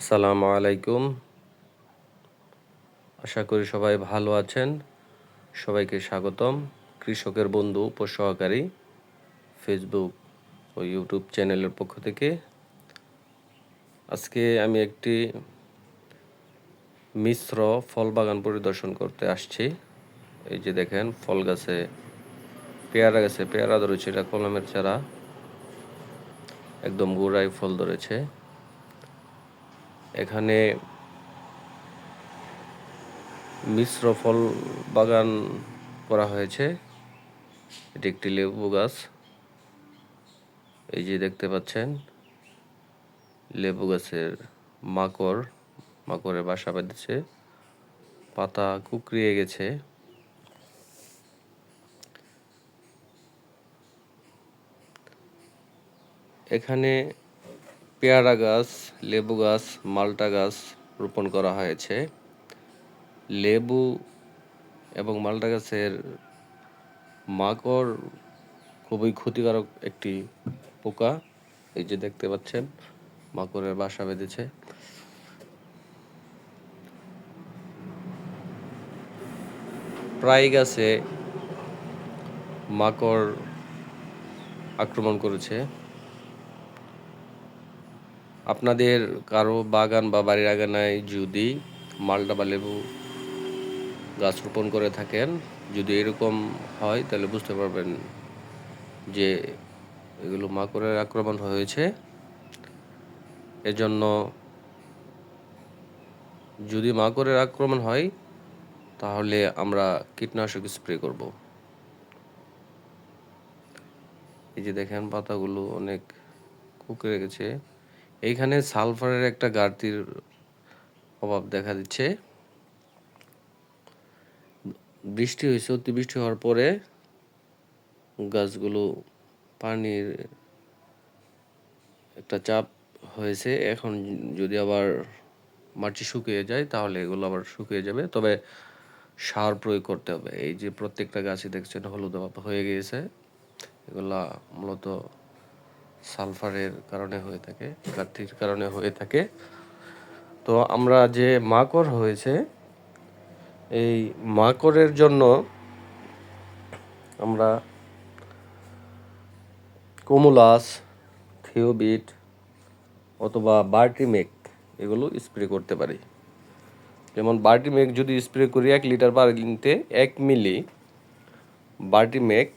আসসালামু আলাইকুম। আশা করি সবাই ভালো আছেন। সবাইকে স্বাগতম। কৃষকের বন্ধু, উপসহকারী ফেসবুক ও ইউটিউব চ্যানেলের পক্ষ থেকে। আজকে আমি একটি মিশ্র ফল বাগান পরিদর্শন করতে আসছি। এই যে দেখেন, ফল গাছে, পেয়ারা গাছে পেয়ারা ধরেছে, এটা কলমের চারা। একদম গোড়ায় ফল ধরেছে। এখানে মিশ্র ফল বাগান করা হয়েছে। এটি একটি লেবু গাছ। এই যে দেখতে পাচ্ছেন, লেবু গাছের মাকড়, মাকড়ের বাসা বেঁধেছে। পাতা কুকড়িয়ে গেছে। এখানে পেয়ারা গাছ, লেবু গাছ, মালটা গাছ রোপণ করা হয়েছে। লেবু এবং মালটা গাছের মাকড় খুবই ক্ষতিকারক একটি পোকা, এই যে দেখতে পাচ্ছেন, মাকড়ের বাসা বেঁধেছে। প্রায় গাছে মাকড় আক্রমণ করেছে। আপনাদের কারও বাগান বা বাড়ির আগানায় যদি মালটা বা লেবু গাছ রোপণ করে থাকেন, যদি এরকম হয়, তাহলে বুঝতে পারবেন যে এগুলো মাকড়ের আক্রমণ হয়েছে। এজন্য যদি মাকড়ের আক্রমণ হয়, তাহলে আমরা কীটনাশক স্প্রে করব। এই যে দেখেন, পাতাগুলো অনেক কুকড়ে গেছে এইখানে সালফারের একটা ঘাটতির অভাব দেখা দিচ্ছে। বৃষ্টি হয়েছে, অতিবৃষ্টি হওয়ার পরে গাছগুলো পানির একটা চাপ হয়েছে। এখন যদি আবার মাটি শুকিয়ে যায়, তাহলে এগুলো আবার শুকিয়ে যাবে। তবে সার প্রয়োগ করতে হবে। এই যে প্রত্যেকটা গাছই দেখছেন হলুদ হয়ে গিয়েছে। এগুলা মূলত সালফারের কারণে হয়ে থাকে, ঘাটতির কারণে হয়ে থাকে। তো আমরা যে মাকড় হয়েছে, এই মাকড়ের জন্য আমরা কোমোলাস, থিওবিট অথবা বার্টিমেক এগুলো স্প্রে করতে পারি। যেমন বার্টিমেক যদি স্প্রে করি এক লিটার পার লিনতে এক মিলি, বার্টিমেক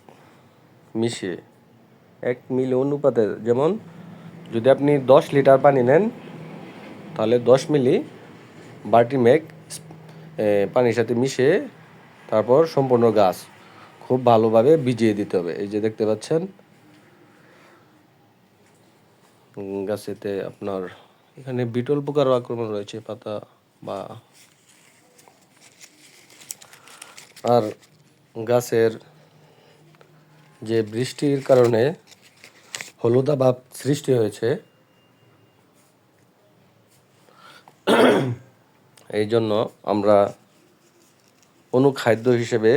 মিশিয়ে এক মিলি অনুপাতে যেমন, যদি আপনি দশ লিটার পানি নেন, তাহলে দশ মিলি বার্টিমেক পানির সাথে মিশিয়ে তারপর সম্পূর্ণ গাছ খুব ভালোভাবে ভিজিয়ে দিতে হবে। এই যে দেখতে পাচ্ছেন, গাছেতে আপনার এখানে বিটল পোকার আক্রমণ রয়েছে, পাতা বা আর গাছের যে বৃষ্টির কারণে হলুদা ভাব সৃষ্টি হয়েছে। এই জন্য আমরা অনুখাদ্য হিসেবে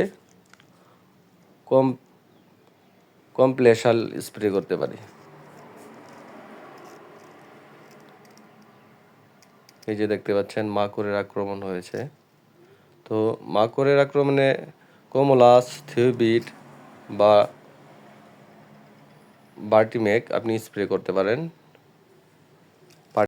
কম কমপ্লেশাল স্প্রে করতে পারি। এই যে দেখতে পাচ্ছেন, মাকড়ের আক্রমণ হয়েছে। তো মাকড়ের আক্রমণে কমলাস, থিওবিট বা বার্টিমেক আপনি স্প্রে করতে পারেন।